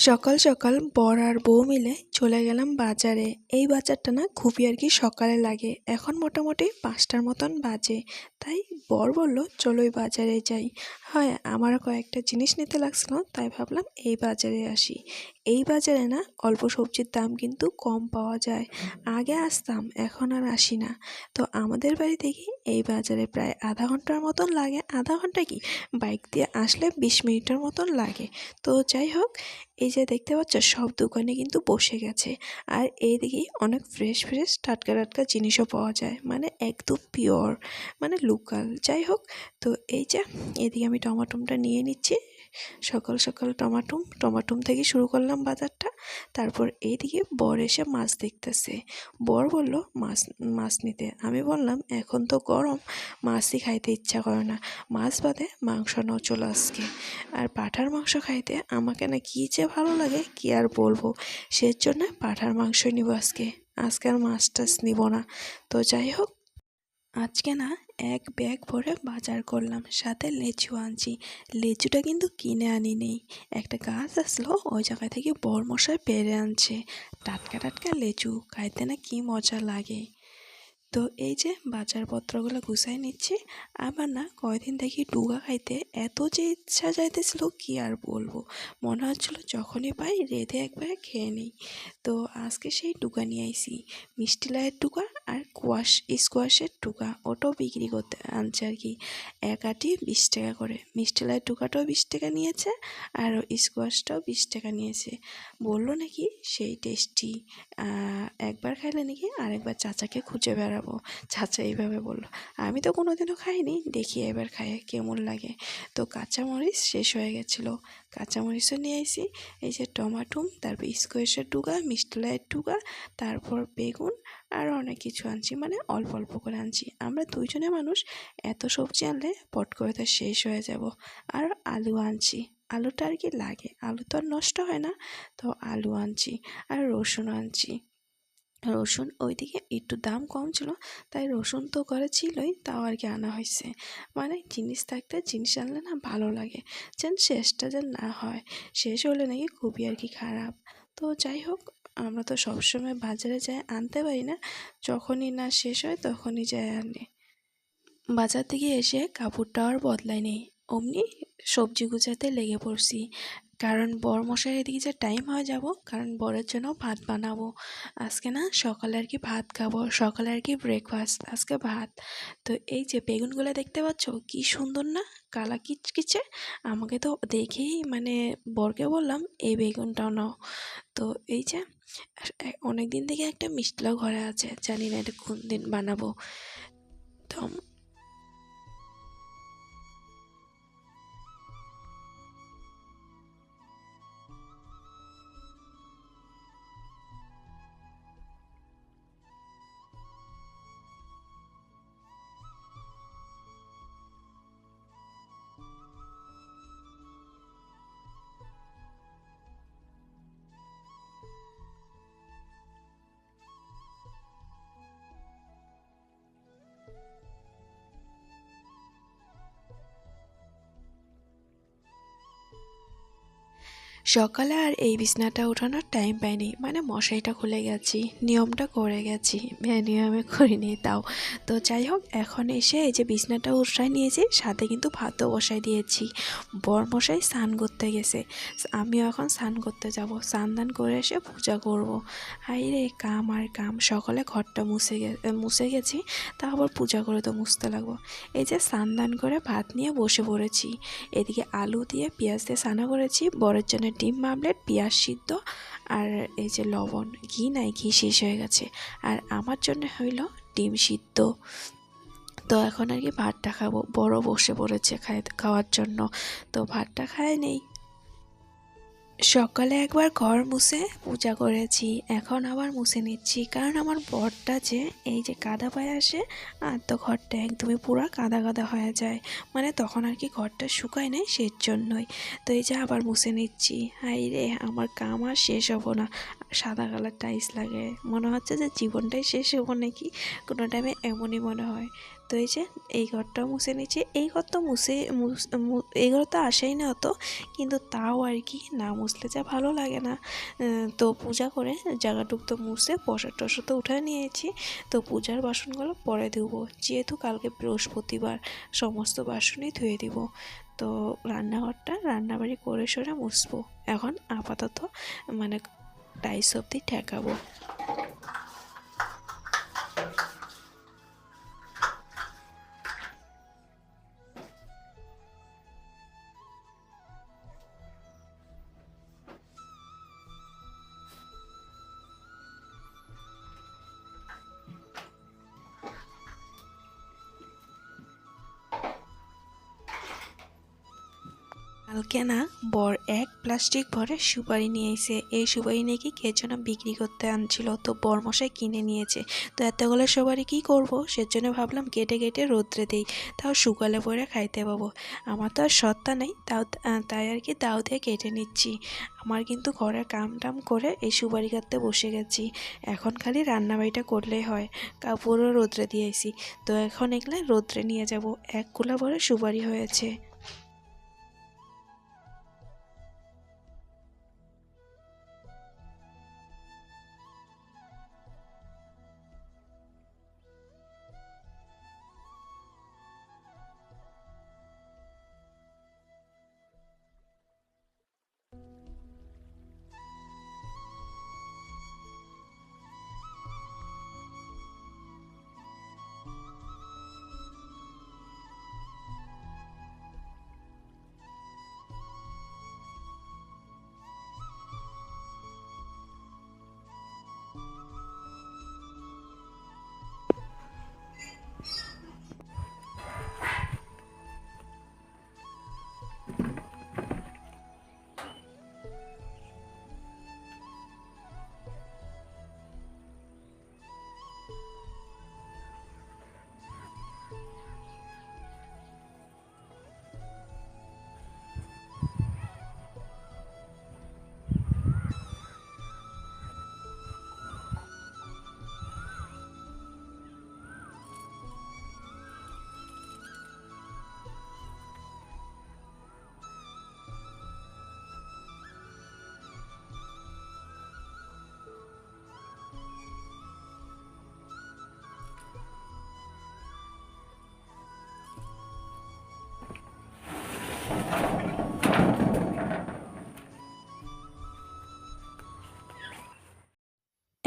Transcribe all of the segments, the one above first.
সকাল সকাল বর আর বউ মিলে চলে গেলাম বাজারে। এই বাজারটা না খুবই আর কি সকালে লাগে। এখন মোটামুটি পাঁচটার মতন বাজে। তাই বর বলল, চলো এই বাজারে যাই। হয় আমার কয়েকটা জিনিস নিতে লাগছিল, তাই ভাবলাম এই বাজারে আসি। এই বাজারে না অল্প সবজির দাম কিন্তু কম পাওয়া যায়। আগে আসতাম, এখন আর আসি না। তো আমাদের বাড়ি থেকে এই বাজারে প্রায় আধা ঘণ্টার মতন লাগে। আধা ঘণ্টা কি? বাইক দিয়ে আসলে বিশ মিনিটের মতন লাগে। তো যাই হোক এই যে দেখতে পাচ্ছ, সব দোকানে কিন্তু বসে গেছে। আর এইদিকে অনেক ফ্রেশ ফ্রেশ টাটকা টাটকা জিনিসও পাওয়া যায়। মানে একদম পিওর মানে লোকাল যাই হোক, তো এই যে, এদিকে আমি টমাটোমটা নিয়ে নিচ্ছি। সকাল সকাল টমাটুম টমাটুম থেকে শুরু করলাম বাজারটা। তারপর এইদিকে বর এসে মাছ দেখতেছে। বর বলল, মাছ মাছ নিতে। আমি বললাম, এখন তো গরম, মাছই খাইতে ইচ্ছা করে না। মাছ বাদে মাংস নাও, চলো আজকে। আর পাঠার মাংস খাইতে আমাকে না কী যে ভালো লাগে, কি আর বলব? সের জন্য পাঠার মাংসই নিব আজকে। আজকে আর মাছ টাছ নিব না। তো যাই হোক, আজকে না এক ব্যাগ ভরে বাজার করলাম, সাথে লেচু আনছি। লেচুটা কিন্তু কিনে আনি নেই একটা গাছ আসলো, ওই জায়গা থেকে বরমশাই পেরে আনছে। টাটকা টাটকা লেচু, খাইতে না কি মজা লাগে। তো এই যে বাজারপত্রগুলো গুছাই নিচ্ছি, আবার না কয়দিন দেখি ডুগা খাইতে এত যে ইচ্ছা যাইতেছিল, কি আর বলব? মনে হচ্ছিল যখনই পাই রেঁধে একবার খেয়ে নিই। তো আজকে সেই ডুগা নিয়ে আইসি মিষ্টি লাইয়ের ডুগা আর কোয়াশ, স্কোয়াশের টুকা ওটাও বিক্রি করতে আনছে আর কি। এক আটি বিশ টাকা করে। মিষ্টি লাইয়ের টুকাটাও বিশ টাকা নিয়েছে আর স্কোয়াশটাও বিশ টাকা নিয়েছে। বলল নাকি সেই টেস্টি একবার খাইলে নাকি আরেকবার চাচাকে খুঁজে বেড়াবো। চাচা এইভাবে বলল, আমি তো কোনো দিনও খাইনি, দেখি এবার খাই কেমন লাগে। তো কাঁচামরিচ শেষ হয়ে গেছিল। কাঁচামরিচও নিয়ে আসি এই যে টমাটুম, তারপর স্কোয়াশের মিষ্টি লাইয়ের টুকা, তারপর বেগুন, আর অনেক কিছু আনছি মানে অল্প অল্প করে আনছি। আমরা দুইজনে মানুষ, এত সবজি আনলে পট করে তো শেষ হয়ে যাব। আর আলু আনছি। আলুটা আর কি লাগে, আলু তো আর নষ্ট হয় না, তো আলু আনছি, আর রসুন আনছি। রসুন ওইদিকে একটু দাম কম ছিল, তাই রসুন তো ঘরে ছিলই, তাও আর কি আনা হয়েছে। মানে জিনিস থাকতে জিনিস আনলে না ভালো লাগে, যেন শেষটা যেন না হয়। শেষ হলে নাকি খুবই আর কি খারাপ। তো যাই হোক, আমরা তো সবসময় বাজারে যাই আনতে পারি না, যখনই না শেষ হয় তখনই যাই আনে। বাজার থেকে এসে কাপড়টা আর বদলাই নেই অমনি সবজি গুছাতে লেগে পড়ছি। কারণ বর মশাই এদিকে যে টাইম হয়ে যাব, কারণ বরের জন্য ভাত বানাবো। আজকে না সকালে আর কি ভাত খাব, সকালে আর কি ব্রেকফাস্ট আজকে ভাত। তো এই যে বেগুনগুলো দেখতে পাচ্ছ, কি সুন্দর না? কালা কিচকিচে। আমাকে তো দেখেই মানে বরকে বললাম, এই বেগুনটাও নাও। তো এই যে অনেক দিন থেকে একটা মিষ্টিলাও ঘরে আছে, জানি না এটা কোন দিন বানাবো। তো সকালে আর এই বিছনাটা ওঠানোর টাইম পাইনি। মানে মশাইটা খুলে গেছি, নিয়মটা করে গেছি। হ্যাঁ নিয়মে করিনি তাও। তো যাই হোক, এখন এসে এই যে বিছনাটা উঠাই নিয়েছি, সাথে কিন্তু ভাতও বসাই দিয়েছি। বর মশাই স্নান করতে গেছে। আমিও এখন স্নান করতে যাব। স্নান দান করে এসে পূজা করব। হাই রে, কাম আর কাম। সকালে ঘরটা মুছে গে মুছে গেছি, তা আবার পূজা করে তো মুছতে লাগবো। এই যে স্নান দান করে ভাত নিয়ে বসে পড়েছি। এদিকে আলু দিয়ে পেঁয়াজ দিয়ে স্নানা করেছি, বরের জন্য ডিম মামলেট, পেঁয়াজ সিদ্ধ আর এই যে লবণ, ঘি নাই, ঘি শেষ হয়ে গেছে। আর আমার জন্য হইল ডিম সিদ্ধ। তো এখন আর কি ভাতটা খাব। বড় বসে পড়েছে খাই খাওয়ার জন্য। তো ভাতটা খায় নেই। সকালে একবার ঘর মুছে পূজা করেছি, এখন আবার মুছে নিচ্ছি। কারণ আমার বরটা যে এই যে কাদা পায়ে আসে আর তো ঘরটা একদমই পুরো কাদা কাদা হয়ে যায়। মানে তখন আর কি ঘরটা শুকায় নেই সের জন্যই তো এই যে আবার মুছে নিচ্ছি। হাই রে, আমার কাম আর শেষ হব না। সাদা কালার টাইলস লাগে। মনে হচ্ছে যে জীবনটাই শেষ হব নাকি? কোনো টাইমে এমনই মনে হয়। তো যে, এই ঘরটাও মুছে নিচ্ছি এই ঘর তো মুছে এই ঘর তো আসেই না অত, কিন্তু তাও আর কি না মুছলে যা ভালো লাগে না। তো পূজা করে জায়গাটুক তো মুছে, প্রসাদ টসাদ তো উঠে নিয়েছি। তো পূজার বাসনগুলো পরে ধুবো। যেহেতু কালকে বৃহস্পতিবার, সমস্ত বাসনই ধুয়ে দিব। তো রান্নাঘরটা রান্নাবাড়ি করে সরে মুছবো। এখন আপাতত মানে টাইস অবধি ঠেকাবো। কালকে না বর এক প্লাস্টিক ভরে সুপারি নিয়ে এই সুপারি নাকি কে যেন বিক্রি করতে আনছিল? তো বরমশাই কিনে নিয়েছে। তো এতগুলো সুপারি কী করব? সেজন্য ভাবলাম কেটে কেটে রোদ্রে দিই। তাও শুকালে পরে খাইতে পাবো। আমার তো আর সত্তা নেই। তাও তাই আর কি তাও দিয়ে কেটে নিচ্ছি। আমার কিন্তু ঘরে কাম টাম করে এই সুপারি কাটতে বসে গেছি। এখন খালি রান্নাবাড়িটা করলেই হয়। কাপড়ও রোদ্রে দিয়েছি তো এখন এগুলো রোদ্রে নিয়ে যাব। এক কুলা ভরে সুপারি হয়েছে।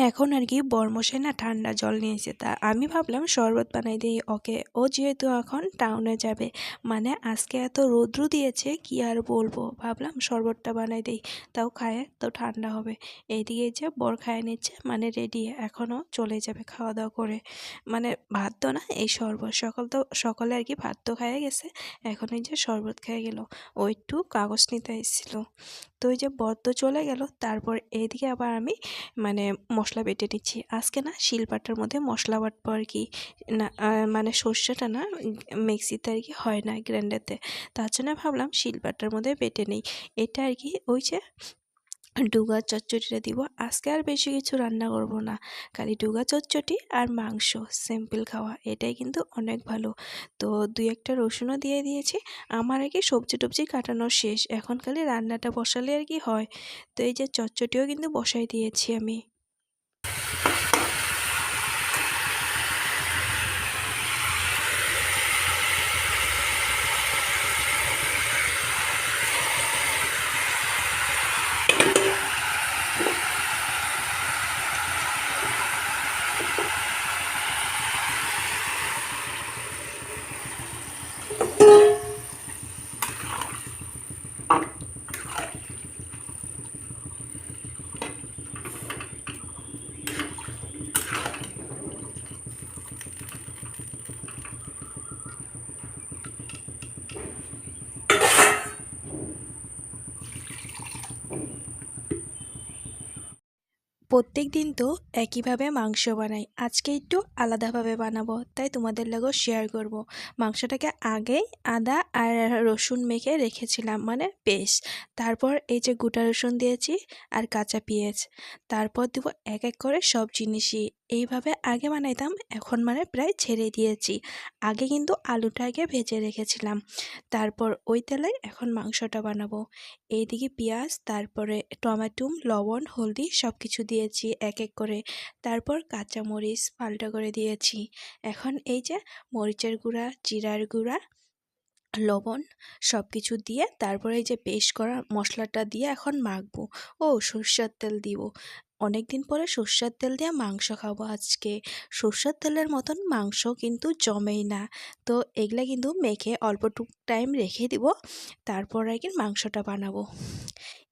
এখন আর কি বরমশাই না ঠান্ডা জল নিয়েছে। তা আমি ভাবলাম শরবত বানাই দিই। ওকে, ও যেহেতু এখন টাউনে যাবে মানে আজকে এত রৌদ্র দিয়েছে, কি আর বলব? ভাবলাম শরবতটা বানাই দিই। তাও খায়, তো ঠান্ডা হবে। এইদিকে যে বর খায় নিচ্ছে মানে রেডি এখনও চলে যাবে খাওয়া দাওয়া করে। মানে ভাত তো না, এই শরবত। সকাল তো, সকলে আর কি ভাত তো খাইয়ে গেছে, এখন এই যে শরবত খেয়ে গেল। ও একটু কাগজ নিতে এসেছিল। তো ওই যে বর তো চলে গেল, তারপর এইদিকে আবার আমি মানে মশলা বেটে নিচ্ছি। আজকে না শিলপাটার মধ্যে মশলা বাটবো আর কি। না মানে সর্ষেটা না মিক্সিতে আর কি হয় না গ্রাইন্ডারতে। তার জন্য ভাবলাম শিলপাটার মধ্যে বেটে নিই। এটা আর কি ওই যে ডুগা চচ্চড়িটা দিব। আজকে আর বেশি কিছু রান্না করব না। খালি ডুগা চচ্চড়ি আর মাংস, সিম্পল খাওয়া, এটাই কিন্তু অনেক ভালো। তো দুই একটা রসুনও দিয়ে দিয়েছি। আমার আর কি সবজি টবজি কাটানো শেষ। এখন খালি রান্নাটা বসালে আর কি হয়। তো এই যে চচ্চড়িও কিন্তু বসাই দিয়েছি আমি। প্রত্যেক দিন তো একইভাবে মাংস বানাই। আজকে একটু আলাদাভাবে বানাবো, তাই তোমাদের লাগেও শেয়ার করব। মাংসটাকে আগে আদা আর রসুন মেখে রেখেছিলাম মানে পেস্ট তারপর এই যে গোটা রসুন দিয়েছি আর কাঁচা পেঁয়াজ। তারপর দেবো এক এক করে সব জিনিসই। এইভাবে আগে বানাইতাম, এখন মানে প্রায় ছেড়ে দিয়েছি। আগে কিন্তু আলুটা আগে ভেজে রেখেছিলাম। তারপর ওই তেলে এখন মাংসটা বানাবো। এইদিকে পেঁয়াজ, তারপরে টমেটো, লবণ, হলদি সব কিছু দিয়েছি এক এক করে। তারপর কাঁচামরিচ পাল্টা করে দিয়েছি। এখন এই যে মরিচের গুঁড়া, জিরার গুঁড়া, লবণ সব কিছু দিয়ে তারপরে এই যে পেস্ট করা মশলাটা দিয়ে এখন মাখবো। ও সর্ষের তেল দিব। অনেক দিন পরে সর্ষের তেল দিয়ে মাংস খাব। আজকে সর্ষের তেলের মতন মাংস কিন্তু জমেই না। তো এগুলা কিন্তু মেখে অল্পটুক টাইম রেখে দিব, তারপর আর কি মাংসটা বানাবো।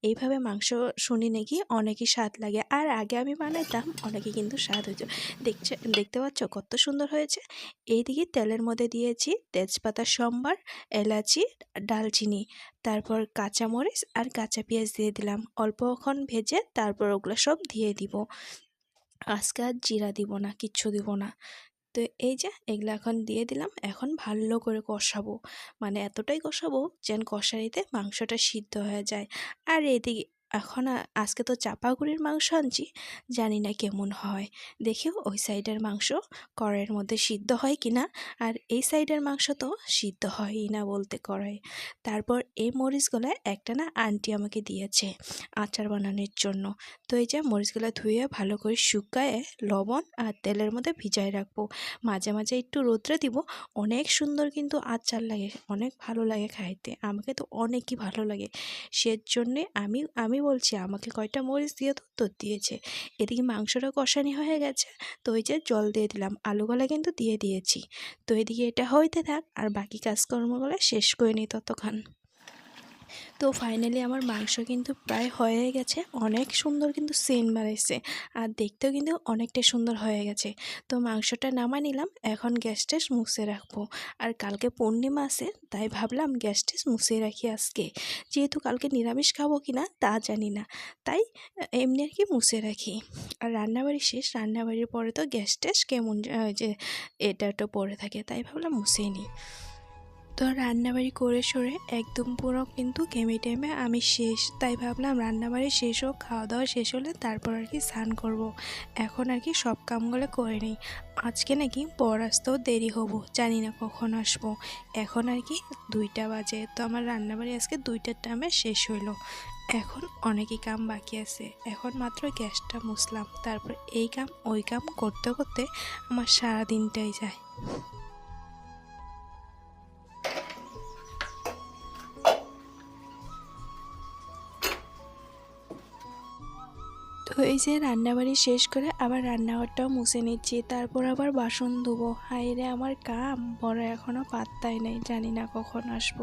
এইভাবে মাংস শুনি নাকি অনেকই স্বাদ লাগে। আর আগে আমি বানাইতাম, অনেকে কিন্তু স্বাদ হয়েছে দেখছে, দেখতে পাচ্ছ কত সুন্দর হয়েছে? এইদিকে তেলের মধ্যে দিয়েছি তেজপাতা, সম্বার, এলাচি, ডালচিনি। তারপর কাঁচামরিচ আর কাঁচা পেঁয়াজ দিয়ে দিলাম। অল্পক্ষণ ভেজে তারপর ওগুলো সব দিয়ে দিব। আজকে আর জিরা দিব না, কিচ্ছু দিব না। তো এই যে এগুলো এখন দিয়ে দিলাম, এখন ভালো করে কষাবো। মানে এতটাই কষাবো যেন কষারিতে মাংসটা সিদ্ধ হয়ে যায়। আর এদিকে এখন আজকে তো চাপাগুড়ির মাংস আনছি, জানি না কেমন হয়। দেখেও ওই সাইডের মাংস কড়াইয়ের মধ্যে সিদ্ধ হয় কি না, আর এই সাইডের মাংস তো সিদ্ধ হয়ই না বলতে কড়াই। তারপর এই মরিচগুলো একটা না আন্টি আমাকে দিয়েছে আচার বানানোর জন্য। তো এই যে মরিচগুলো ধুয়ে ভালো করে শুকায়ে লবণ আর তেলের মধ্যে ভিজাই রাখব। মাঝে মাঝে একটু রোদ্রে দিব, অনেক সুন্দর কিন্তু আচার লাগে, অনেক ভালো লাগে খাইতে। আমাকে তো অনেকই ভালো লাগে। সেজন্যে আমি আমি বলছি, আমাকে কয়টা মরিচ দিয়ে তো তোর দিয়েছে। এদিকে মাংসটা কষানি হয়ে গেছে। তো ওই যে জল দিয়ে দিলাম আলুগুলো কিন্তু দিয়ে দিয়েছি। তো এদিকে এটা হইতে থাক, আর বাকি কাজকর্মগুলো শেষ করে নিই ততক্ষণ। তো ফাইনালি আমার মাংস কিন্তু প্রায় হয়ে গেছে। অনেক সুন্দর কিন্তু সেন বাড়াইছে আর দেখতেও কিন্তু অনেকটা সুন্দর হয়ে গেছে। তো মাংসটা নামা নিলাম, এখন গ্যাসটা মুছে রাখব। আর কালকে পূর্ণিমা আছে, তাই ভাবলাম গ্যাসটা মুছে রাখি আজকে। যেহেতু কালকে নিরামিষ খাব কি না, তা জানি না। তাই এমনি আর কি মুছে রাখি। আর রান্নাবাড়ি শেষ, রান্নাবাড়ির পরে তো গ্যাস ট্যাস কেমন যে এটা তো পড়ে থাকে, তাই ভাবলাম মুছেই নিই। তো রান্নাবাড়ি করে সরে একদম পুরো কিন্তু ঘেমে টেমে আমি শেষ। তাই ভাবলাম রান্নাবাড়ি শেষ হোক খাওয়া দাওয়া শেষ হলে তারপর আর কি স্নান করব। এখন আর কি সব কামগুলো করে নিই। আজকে নাকি পর আসতেও দেরি হব, জানি না কখন আসব। এখন আর কি দুইটা বাজে, তো আমার রান্নাবাড়ি আজকে দুইটার টাইমে শেষ হইল। এখন অনেকই কাম বাকি আছে, এখন মাত্র গ্যাসটা মুছলাম। তারপর এই কাম, ওই কাম করতে করতে আমার সারা দিনটাই যায়। তো এই যে রান্নাবাড়ি শেষ করে আবার রান্নাঘরটাও মুছে নিচ্ছি, তারপর আবার বাসন ধুবো। হাইরে আমার কাম, বড় এখনও পাত্তাই নেই, জানি না কখন আসব।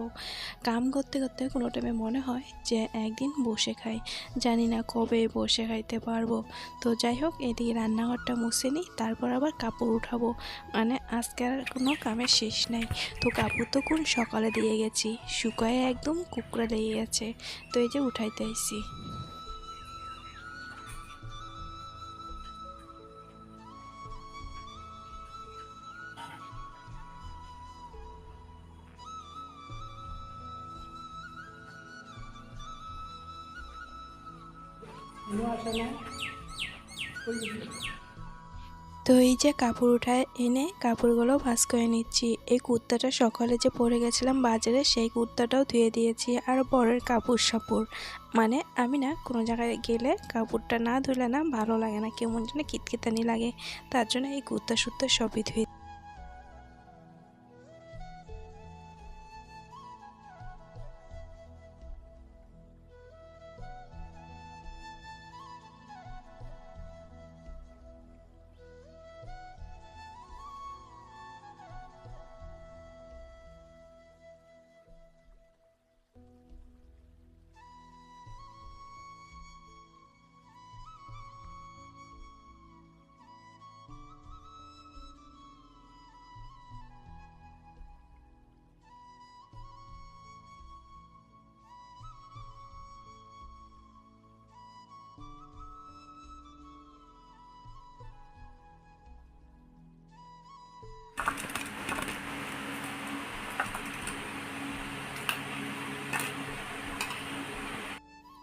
কাম করতে করতে কোনো টাইমে মনে হয় যে একদিন বসে খাই, জানি না কবে বসে খাইতে পারব। তো যাই হোক, এদিকে রান্নাঘরটা মুছে নিই, তারপর আবার কাপড় উঠাবো। মানে আজকে আর কোনো কামের শেষ নাই। তো কাপড় তো কোন সকালে দিয়ে গেছি, শুকায় একদম কুকড়া লেগে গেছে। তো এই যে উঠাইতে আইসি তো এই যে কাপড় উঠায় এনে কাপড়গুলো ভাস করে নিচ্ছি। এই কুর্তাটা সকালে যে পরে গেছিলাম বাজারে, সেই কুর্তাটাও ধুয়ে দিয়েছি আর পরের কাপড় সাপড়। মানে আমি না কোনো জায়গায় গেলে কাপড়টা না ধুলে না ভালো লাগে না, কেমন যেন কিতকিতানি লাগে। তার জন্য এই কুর্তা সুত্তা সবই ধুয়ে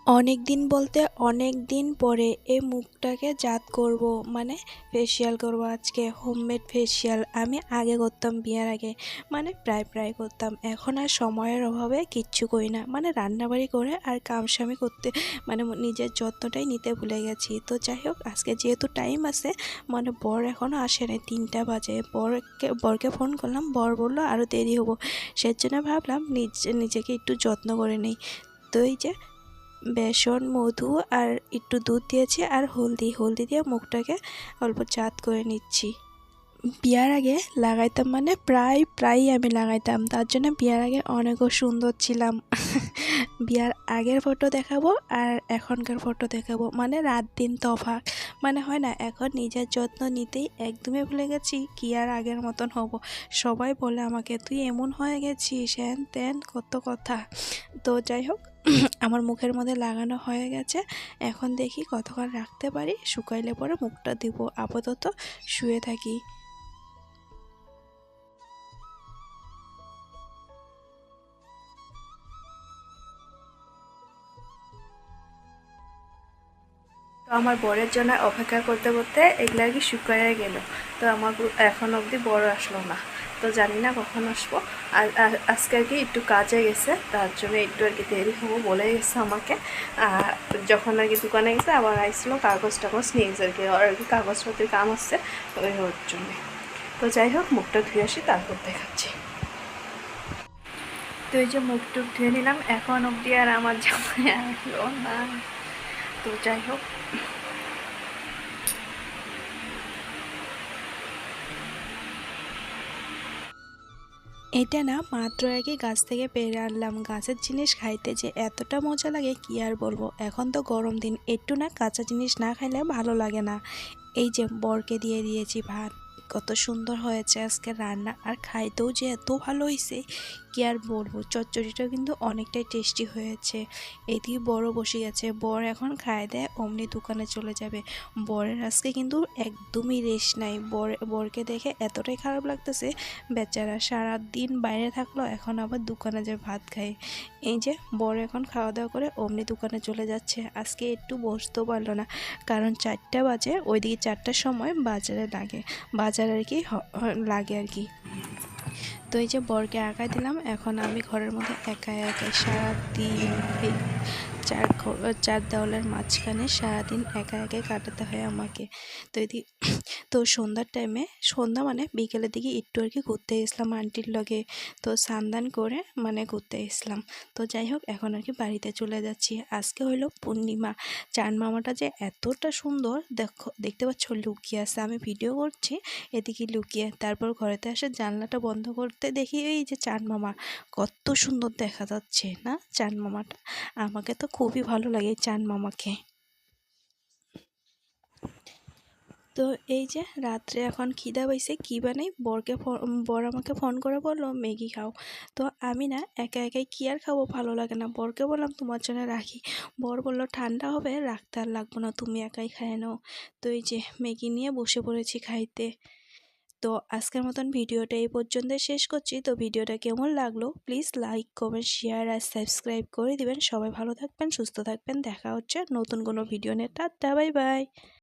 অনেক দিন বলতে অনেক দিন পরে এই মুখটাকে জাত করব মানে ফেসিয়াল করব আজকে হোমমেড ফেসিয়াল আমি আগে করতাম, বিয়ার আগে মানে প্রায় প্রায় করতাম। এখন আর সময়ের অভাবে কিচ্ছু করি না। মানে রান্নাবাড়ি করে আর কামসামি করতে মানে নিজের যত্নটাই নিতে ভুলে গেছি। তো যাই হোক, আজকে যেহেতু টাইম আছে মানে বর এখনও আসে নাই, তিনটা বাজে। বরকে বরকে ফোন করলাম, বর বলল আরও দেরি হব। সেজন্য ভাবলাম নিজে, নিজেকে একটু যত্ন করে নিই। তো এই যে বেসন, মধু আর একটু দুধ দিয়েছি আর হলদি। হলদি দিয়ে মুখটাকে অল্প চাত করে নিচ্ছি। বিয়ার আগে লাগাইতাম মানে প্রায়, প্রায়ই আমি লাগাইতাম। তার জন্য বিয়ার আগে অনেকও সুন্দর ছিলাম। বিয়ার আগের ফটো দেখাবো আর এখনকার ফটো দেখাবো। মানে রাত দিন তফাৎ। মানে হয় না, এখন নিজের যত্ন নিতেই একদমই ভুলে গেছি কি আর আগের মতন হব। সবাই বলে আমাকে, তুই এমন হয়ে গেছিস, হ্যান ত্যান, কত কথা। তো যাই হোক আমার মুখের মধ্যে লাগানো হয়ে গেছে। এখন দেখি কতক্ষণ রাখতে পারি। শুকাইলে পরে মুখটা দিব আপাতত শুয়ে থাকি। তো আমার বরের জন্য অপেক্ষা করতে করতে এগুলো আর কি শুকাইয়া গেল। তো আমার এখন অবধি বড় আসলো না। তো জানি না কখন আসব। আর আজকে আর কি একটু কাজে গেছে, তার জন্য একটু আর কি দেরি হব বলে গেছে আমাকে। যখন আর কি দোকানে গেছে, আবার আইসলো কাগজ টাগজ নিয়ে গেছে আর কি আর কি কাগজপত্রের কাম আসছে ওই ওর জন্যে। তো যাই হোক, মুখটা ধুয়ে আসি, তারপর দেখাচ্ছি। তো এই যে মুখ টুক ধুয়ে নিলাম, এখন অবধি আর আমার জামাই আসলো না তো যাই হোক। এটা না মাত্র আগে গাছ থেকে পেরে আনলাম। গাছের জিনিস খাইতে যে এতটা মজা লাগে, কি আর বলব? এখন তো গরম দিন, একটু না কাঁচা জিনিস না খাইলে ভালো লাগে না। এই যে বরকে দিয়ে দিয়েছি ভাত। কত সুন্দর হয়েছে আজকে রান্না। আর খাইতেও যে এত ভালো হয়েছে কি আর বলব? চচ্চড়িটা কিন্তু অনেকটাই টেস্টি হয়েছে। এদিকে বড় বসে গেছে। বর এখন খায় দেয়, অমনি দোকানে চলে যাবে। বরের আজকে কিন্তু একদমই রেস্ট নাই। বর, বরকে দেখে এতটাই খারাপ লাগতেছে, বেচারা সারা দিন বাইরে থাকল, এখন আবার দোকানে যায় ভাত খায়। এই যে বর এখন খাওয়া দাওয়া করে অমনি দোকানে চলে যাচ্ছে। আজকে একটু বসতেও পারল না, কারণ চারটা বাজে, ওইদিকে চারটার সময় বাজারে লাগে। বাজার আর কি লাগে আর কি। তো এই যে বরকে আঁকা দিলাম, এখন আমি ঘরের মধ্যে একা একা সারাদিন এই চার চার দেওয়ালের মাঝখানে সারাদিন একা একা কাটাতে হয় আমাকে। তো এদি তো সন্ধ্যার টাইমে সন্ধ্যা মানে বিকেলের দিকে একটু আর কি ঘুরতে গেছিলাম আন্টির লগে। তো সান্দান করে মানে ঘুরতে গেছিলাম তো যাই হোক, এখন আর কি বাড়িতে চলে যাচ্ছি। আজকে হলো পূর্ণিমা। চান মামাটা যে এতটা সুন্দর, দেখো, দেখতে পাচ্ছ লুকিয়ে আছে। আমি ভিডিও করছি, এদিকে লুকিয়ে। তারপর ঘরেতে এসে জানলাটা বন্ধ করতে দেখি এই যে চান মামা। কত সুন্দর দেখা যাচ্ছে, না চান মামাটা? আমাকে তো খুবই ভালো লাগে চান মামাকে। তো এই যে রাত্রে এখন খিদা পাইছে, কী বানাই? বরকে বর আমাকে ফোন করে বলল, ম্যাগি খাও। তো আমি না একা একাই কী আর খাব ভালো লাগে না। বরকে বললাম, তোমার জন্য রাখি। বর বলল, ঠান্ডা হবে, রাখতে আর লাগবো না, তুমি একাই খায় নাও। তো এই যে ম্যাগি নিয়ে বসে পড়েছি খাইতে। তো আজকের মতন ভিডিওটা এই পর্যন্ত শেষ করছি। তো ভিডিওটা কেমন লাগল, প্লিজ লাইক, কমেন্ট, শেয়ার আর সাবস্ক্রাইব করে দিবেন। সবাই ভালো থাকবেন, সুস্থ থাকবেন। দেখা হচ্ছে নতুন কোনো ভিডিও নিয়ে। Tata, bye bye.